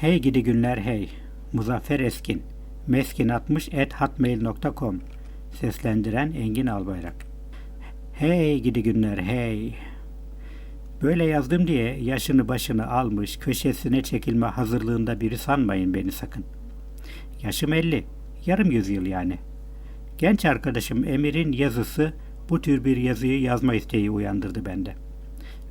Hey gidi günler hey. Muzaffer Eskin. Meskin60 at hotmail.com Seslendiren Engin Albayrak. Hey gidi günler hey. Böyle yazdım diye yaşını başını almış, köşesine çekilme hazırlığında biri sanmayın beni sakın. Yaşım 50, yarım yüzyıl yani. Genç arkadaşım Emir'in yazısı bu tür bir yazıyı yazma isteği uyandırdı bende.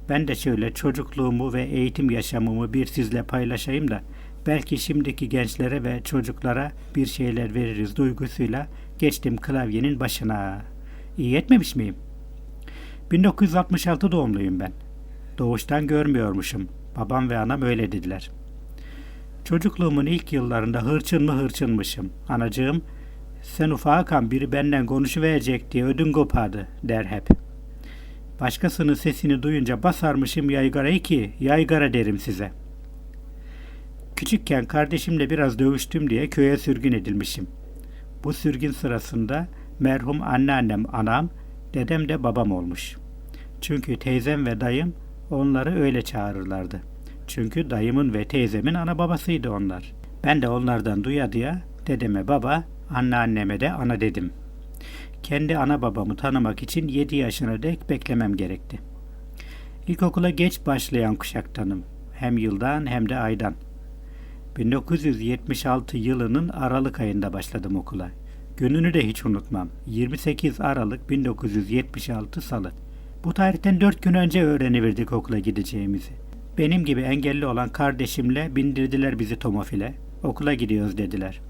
Ben de şöyle çocukluğumu ve eğitim yaşamımı bir sizle paylaşayım da belki şimdiki gençlere ve çocuklara bir şeyler veririz duygusuyla geçtim klavyenin başına. İyi etmemiş miyim? 1966 doğumluyum ben. Doğuştan görmüyormuşum. Babam ve anam öyle dediler. Çocukluğumun ilk yıllarında hırçın mı hırçınmışım. Anacığım, sen ufakan biri benden konuşuverecek diye ödün kopardı der hep. Başkasının sesini duyunca basarmışım yaygarayı ki yaygara derim size. Küçükken kardeşimle biraz dövüştüm diye köye sürgün edilmişim. Bu sürgün sırasında merhum anneannem anam, dedem de babam olmuş. Çünkü teyzem ve dayım onları öyle çağırırlardı. Çünkü dayımın ve teyzemin ana babasıydı onlar. Ben de onlardan duya duya dedeme baba, anneanneme de ana dedim. Kendi ana babamı tanımak için 7 yaşına dek beklemem gerekti. İlkokula geç başlayan kuşaktanım. Hem yıldan hem de aydan. 1976 yılının Aralık ayında başladım okula. Gününü de hiç unutmam. 28 Aralık 1976 Salı. Bu tarihten 4 gün önce öğreniverdik okula gideceğimizi. Benim gibi engelli olan kardeşimle bindirdiler bizi tomofile. Okula gidiyoruz dediler.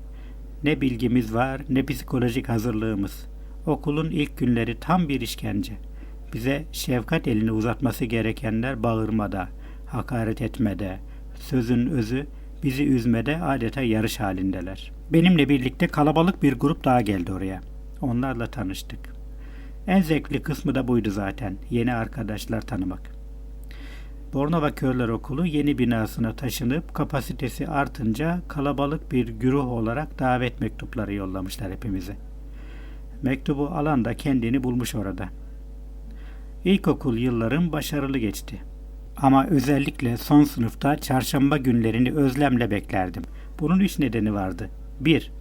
Ne bilgimiz var ne psikolojik hazırlığımız. Okulun ilk günleri tam bir işkence. Bize şefkat elini uzatması gerekenler bağırmada, hakaret etmede, sözün özü bizi üzmede adeta yarış halindeler. Benimle birlikte kalabalık bir grup daha geldi oraya. Onlarla tanıştık. En zevkli kısmı da buydu zaten. Yeni arkadaşlar tanımak. Bornova Körler Okulu yeni binasına taşınıp kapasitesi artınca kalabalık bir güruh olarak davet mektupları yollamışlar hepimize. Mektubu alan da kendini bulmuş orada. İlkokul yıllarım başarılı geçti. Ama özellikle son sınıfta çarşamba günlerini özlemle beklerdim. Bunun üç nedeni vardı. 1.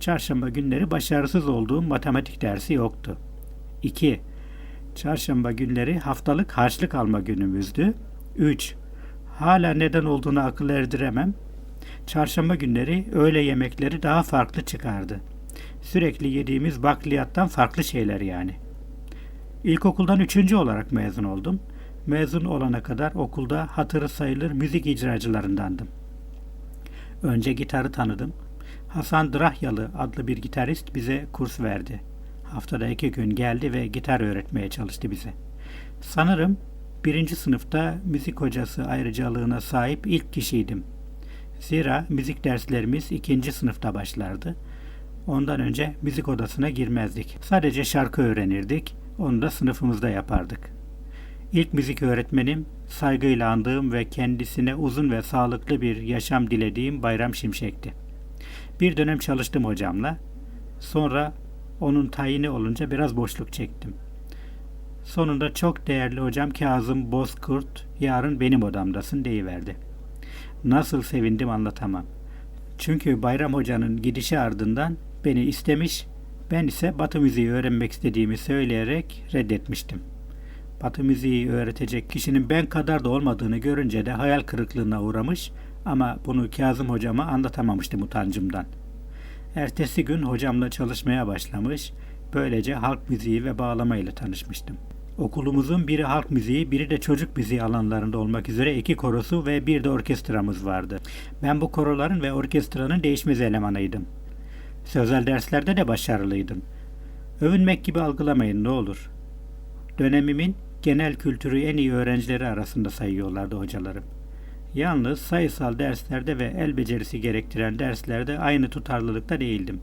Çarşamba günleri başarısız olduğum matematik dersi yoktu. 2. Çarşamba günleri haftalık harçlık alma günümüzdü. 3. Hala neden olduğunu akıl erdiremem. Çarşamba günleri öğle yemekleri daha farklı çıkardı. Sürekli yediğimiz bakliyattan farklı şeyler yani. İlkokuldan üçüncü olarak mezun oldum. Mezun olana kadar okulda hatırı sayılır müzik icracılarındandım. Önce gitarı tanıdım. Hasan Drahyalı adlı bir gitarist bize kurs verdi. Haftada iki gün geldi ve gitar öğretmeye çalıştı bize. Sanırım birinci sınıfta müzik hocası ayrıcalığına sahip ilk kişiydim. Zira müzik derslerimiz ikinci sınıfta başlardı. Ondan önce müzik odasına girmezdik. Sadece şarkı öğrenirdik. Onu da sınıfımızda yapardık. İlk müzik öğretmenim saygıyla andığım ve kendisine uzun ve sağlıklı bir yaşam dilediğim Bayram Şimşek'ti. Bir dönem çalıştım hocamla. Sonra onun tayini olunca biraz boşluk çektim. Sonunda çok değerli hocam Kazım Bozkurt yarın benim odamdasın deyiverdi. Nasıl sevindim anlatamam. Çünkü Bayram Hoca'nın gidişi ardından beni istemiş, ben ise Batı müziği öğrenmek istediğimi söyleyerek reddetmiştim. Batı müziği öğretecek kişinin ben kadar da olmadığını görünce de hayal kırıklığına uğramış ama bunu Kazım hocama anlatamamıştım utancımdan. Ertesi gün hocamla çalışmaya başlamış, böylece halk müziği ve bağlama ile tanışmıştım. Okulumuzun biri halk müziği, biri de çocuk müziği alanlarında olmak üzere iki korosu ve bir de orkestramız vardı. Ben bu koroların ve orkestranın değişmez elemanıydım. Sözel derslerde de başarılıydım. Övünmek gibi algılamayın ne olur. Dönemimin genel kültürü en iyi öğrencileri arasında sayıyorlardı hocalarım. Yalnız sayısal derslerde ve el becerisi gerektiren derslerde aynı tutarlılıkta değildim.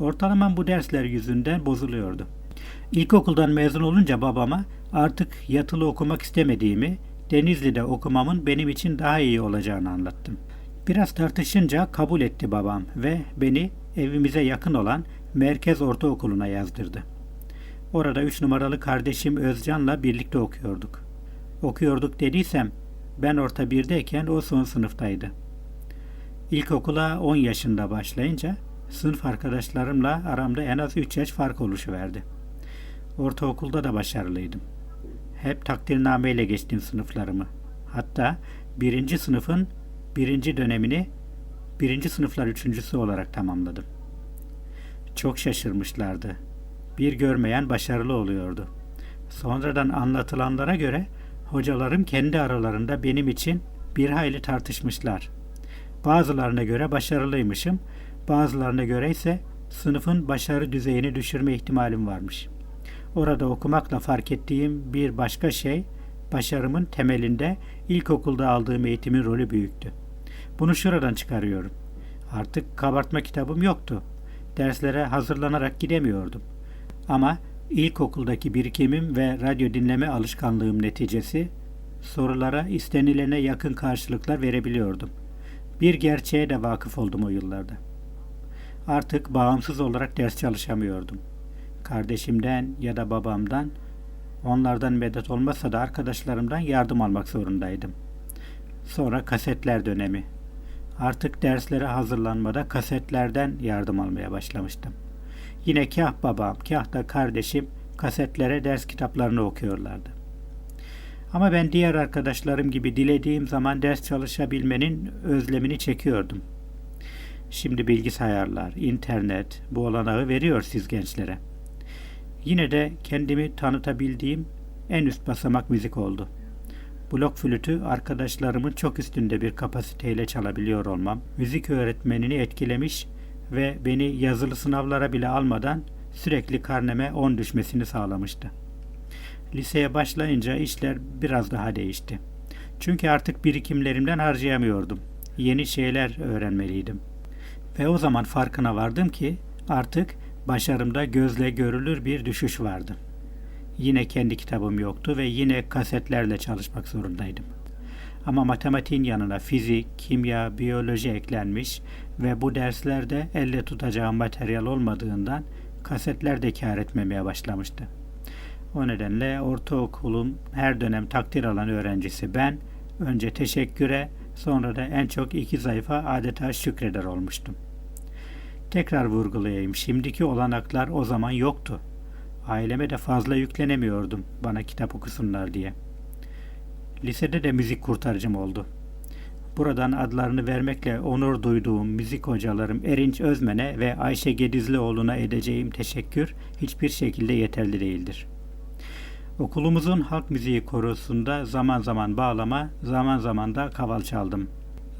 Ortalamam bu dersler yüzünden bozuluyordu. İlkokuldan mezun olunca babama artık yatılı okumak istemediğimi, Denizli'de okumamın benim için daha iyi olacağını anlattım. Biraz tartışınca kabul etti babam ve beni evimize yakın olan Merkez Ortaokulu'na yazdırdı. Orada üç numaralı kardeşim Özcan'la birlikte okuyorduk. Okuyorduk dediysem ben orta birdeyken o son sınıftaydı. İlkokula 10 yaşında başlayınca sınıf arkadaşlarımla aramda en az 3 yaş fark oluşuverdi. Ortaokulda da başarılıydım. Hep takdirnameyle geçtim sınıflarımı. Hatta birinci sınıfın birinci dönemini birinci sınıflar üçüncüsü olarak tamamladım. Çok şaşırmışlardı. Bir görmeyen başarılı oluyordu. Sonradan anlatılanlara göre hocalarım kendi aralarında benim için bir hayli tartışmışlar. Bazılarına göre başarılıymışım, bazılarına göre ise sınıfın başarı düzeyini düşürme ihtimalim varmış. Orada okumakla fark ettiğim bir başka şey, başarımın temelinde ilkokulda aldığım eğitimin rolü büyüktü. Bunu şuradan çıkarıyorum. Artık kabartma kitabım yoktu. Derslere hazırlanarak gidemiyordum. Ama ilkokuldaki birikimim ve radyo dinleme alışkanlığım neticesi sorulara istenilene yakın karşılıklar verebiliyordum. Bir gerçeğe de vakıf oldum o yıllarda. Artık bağımsız olarak ders çalışamıyordum. Kardeşimden ya da babamdan, onlardan medet olmazsa da arkadaşlarımdan yardım almak zorundaydım. Sonra kasetler dönemi. Artık derslere hazırlanmada kasetlerden yardım almaya başlamıştım. Yine kah babam, kah da kardeşim kasetlere ders kitaplarını okuyorlardı. Ama ben diğer arkadaşlarım gibi dilediğim zaman ders çalışabilmenin özlemini çekiyordum. Şimdi bilgisayarlar, internet bu olanağı veriyor siz gençlere. Yine de kendimi tanıtabildiğim en üst basamak müzik oldu. Blok flütü arkadaşlarımın çok üstünde bir kapasiteyle çalabiliyor olmam, müzik öğretmenini etkilemiş ve beni yazılı sınavlara bile almadan sürekli karneme 10 düşmesini sağlamıştı. Liseye başlayınca işler biraz daha değişti. Çünkü artık birikimlerimden harcayamıyordum. Yeni şeyler öğrenmeliydim. Ve o zaman farkına vardım ki artık başarımda gözle görülür bir düşüş vardı. Yine kendi kitabım yoktu ve yine kasetlerle çalışmak zorundaydım. Ama matematiğin yanına fizik, kimya, biyoloji eklenmiş ve bu derslerde elle tutacağım materyal olmadığından kasetler de kar etmemeye başlamıştı. O nedenle ortaokulun her dönem takdir alan öğrencisi ben önce teşekküre sonra da en çok iki sayfa adeta şükreder olmuştum. Tekrar vurgulayayım. Şimdiki olanaklar o zaman yoktu. Aileme de fazla yüklenemiyordum bana kitap okusunlar diye. Lisede de müzik kurtarıcım oldu. Buradan adlarını vermekle onur duyduğum müzik hocalarım Erinç Özmen'e ve Ayşe Gedizlioğlu'na edeceğim teşekkür hiçbir şekilde yeterli değildir. Okulumuzun halk müziği korosunda zaman zaman bağlama, zaman zaman da kaval çaldım.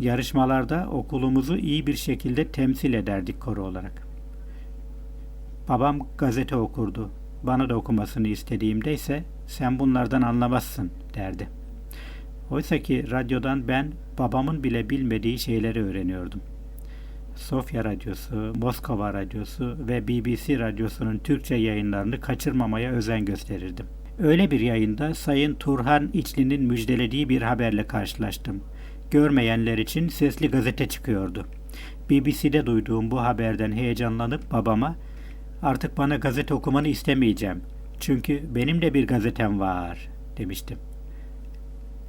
Yarışmalarda okulumuzu iyi bir şekilde temsil ederdik koro olarak. Babam gazete okurdu. Bana da okumasını istediğimde ise sen bunlardan anlamazsın derdi. Oysa ki radyodan ben babamın bile bilmediği şeyleri öğreniyordum. Sofya Radyosu, Moskova Radyosu ve BBC Radyosu'nun Türkçe yayınlarını kaçırmamaya özen gösterirdim. Öyle bir yayında Sayın Turhan İçli'nin müjdelediği bir haberle karşılaştım. Görmeyenler için sesli gazete çıkıyordu. BBC'de duyduğum bu haberden heyecanlanıp babama artık bana gazete okumanı istemeyeceğim. Çünkü benim de bir gazetem var demiştim.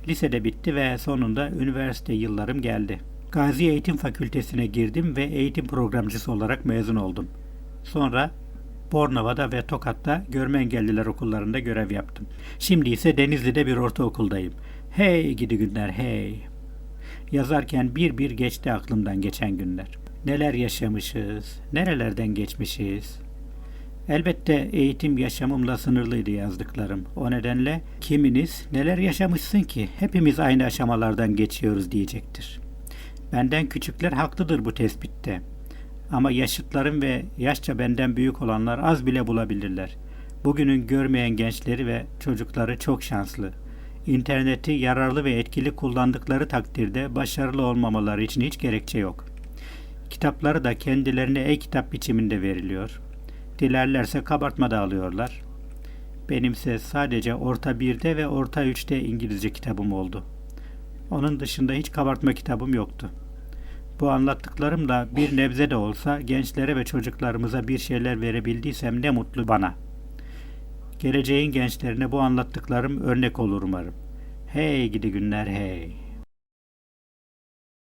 Lisede bitti ve sonunda üniversite yıllarım geldi. Gazi Eğitim Fakültesine girdim ve eğitim programcısı olarak mezun oldum. Sonra Bornova'da ve Tokat'ta görme engelliler okullarında görev yaptım. Şimdi ise Denizli'de bir ortaokuldayım. Hey gidi günler hey. Yazarken bir bir geçti aklımdan geçen günler. Neler yaşamışız, nerelerden geçmişiz. Elbette eğitim yaşamımla sınırlıydı yazdıklarım. O nedenle kiminiz neler yaşamışsın ki hepimiz aynı aşamalardan geçiyoruz diyecektir. Benden küçükler haklıdır bu tespitte. Ama yaşıtlarım ve yaşça benden büyük olanlar az bile bulabilirler. Bugünün görmeyen gençleri ve çocukları çok şanslı. İnterneti yararlı ve etkili kullandıkları takdirde başarılı olmamaları için hiç gerekçe yok. Kitapları da kendilerine e-kitap biçiminde veriliyor. Dilerlerse kabartma da alıyorlar. Benimse sadece orta 1'de ve orta 3'te İngilizce kitabım oldu. Onun dışında hiç kabartma kitabım yoktu. Bu anlattıklarım da bir nebze de olsa gençlere ve çocuklarımıza bir şeyler verebildiysem ne mutlu bana. Geleceğin gençlerine bu anlattıklarım örnek olur umarım. Hey gidi günler hey.